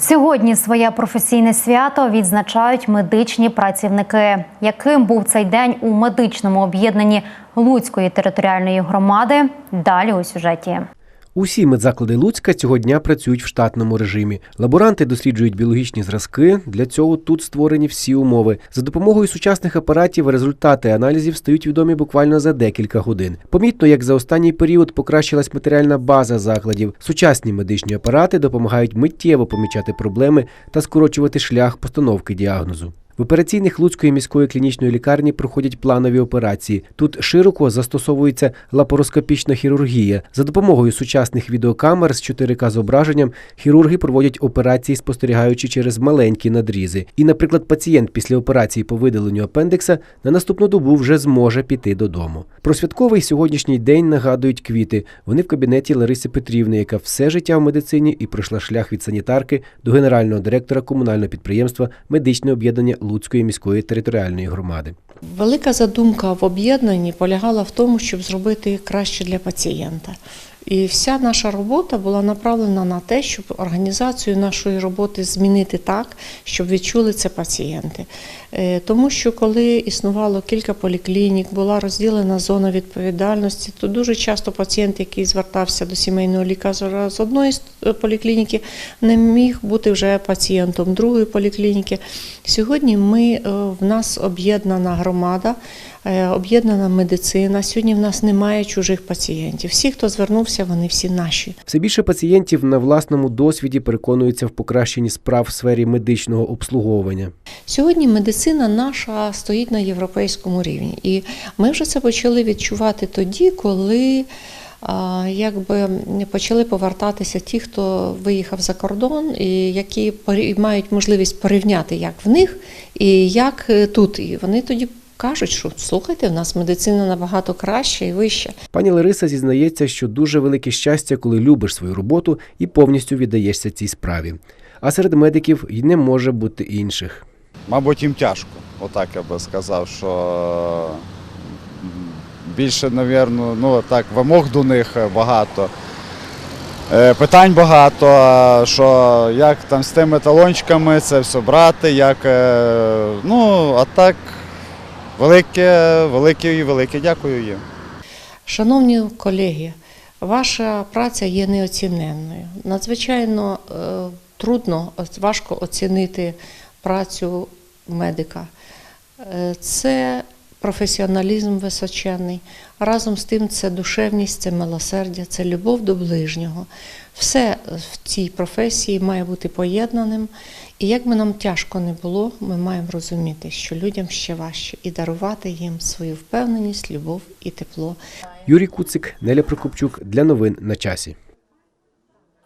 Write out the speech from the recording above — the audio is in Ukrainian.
Сьогодні своє професійне свято відзначають медичні працівники. Яким був цей день у медичному об'єднанні Луцької територіальної громади? Далі у сюжеті. Усі медзаклади Луцька цього дня працюють в штатному режимі. Лаборанти досліджують біологічні зразки. Для цього тут створені всі умови. За допомогою сучасних апаратів результати аналізів стають відомі буквально за декілька годин. Помітно, як за останній період покращилась матеріальна база закладів. Сучасні медичні апарати допомагають миттєво помічати проблеми та скорочувати шлях постановки діагнозу. В операційних Луцької міської клінічної лікарні проходять планові операції. Тут широко застосовується лапароскопічна хірургія. За допомогою сучасних відеокамер з 4К зображенням хірурги проводять операції, спостерігаючи через маленькі надрізи. І, наприклад, пацієнт після операції по видаленню апендикса на наступну добу вже зможе піти додому. Про святковий сьогоднішній день нагадують квіти. Вони в кабінеті Лариси Петрівни, яка все життя в медицині і пройшла шлях від санітарки до генерального директора комунального підприємства медичне об'єднання Луцької міської територіальної громади. Велика задумка в об'єднанні полягала в тому, щоб зробити краще для пацієнта. І вся наша робота була направлена на те, щоб організацію нашої роботи змінити так, щоб відчули це пацієнти. Е, Тому що коли існувало кілька поліклінік, була розділена зона відповідальності, то дуже часто пацієнт, який звертався до сімейного лікаря з одної е, поліклініки, не міг бути вже пацієнтом другої поліклініки. Сьогодні ми е, в нас об'єднана громада. Е, Об'єднана медицина. Сьогодні в нас немає чужих пацієнтів. Всі, хто звернувся, вони всі наші. Все більше пацієнтів на власному досвіді переконуються в покращенні справ в сфері медичного обслуговування. Сьогодні медицина наша стоїть на європейському рівні, і ми вже це почали відчувати тоді, коли. Якби почали повертатися ті, хто виїхав за кордон, і які мають можливість порівняти, як в них і як е, тут. І вони тоді кажуть, що слухайте, в нас медицина набагато краща і вища. Пані Лариса зізнається, що дуже велике щастя, коли любиш свою роботу і повністю віддаєшся цій справі. А серед медиків й не може бути інших. Мабуть, їм тяжко. Отак я би сказав, що більше, навірно, ну так, вимог до них багато. Е, Питань багато, що як там з тими талончиками це все брати, як. е, Ну, а так, велике, велике і велике дякую їм. Шановні колеги, ваша праця є неоціненною. Надзвичайно е, трудно, важко оцінити працю медика. Е, Це професіоналізм височенний. Разом з тим, це душевність, це милосердя, це любов до ближнього. Все в цій професії має бути поєднаним. І як би нам тяжко не було, ми маємо розуміти, що людям ще важче і дарувати їм свою впевненість, любов і тепло. Юрій Куцик, Неля Прокопчук для новин на часі.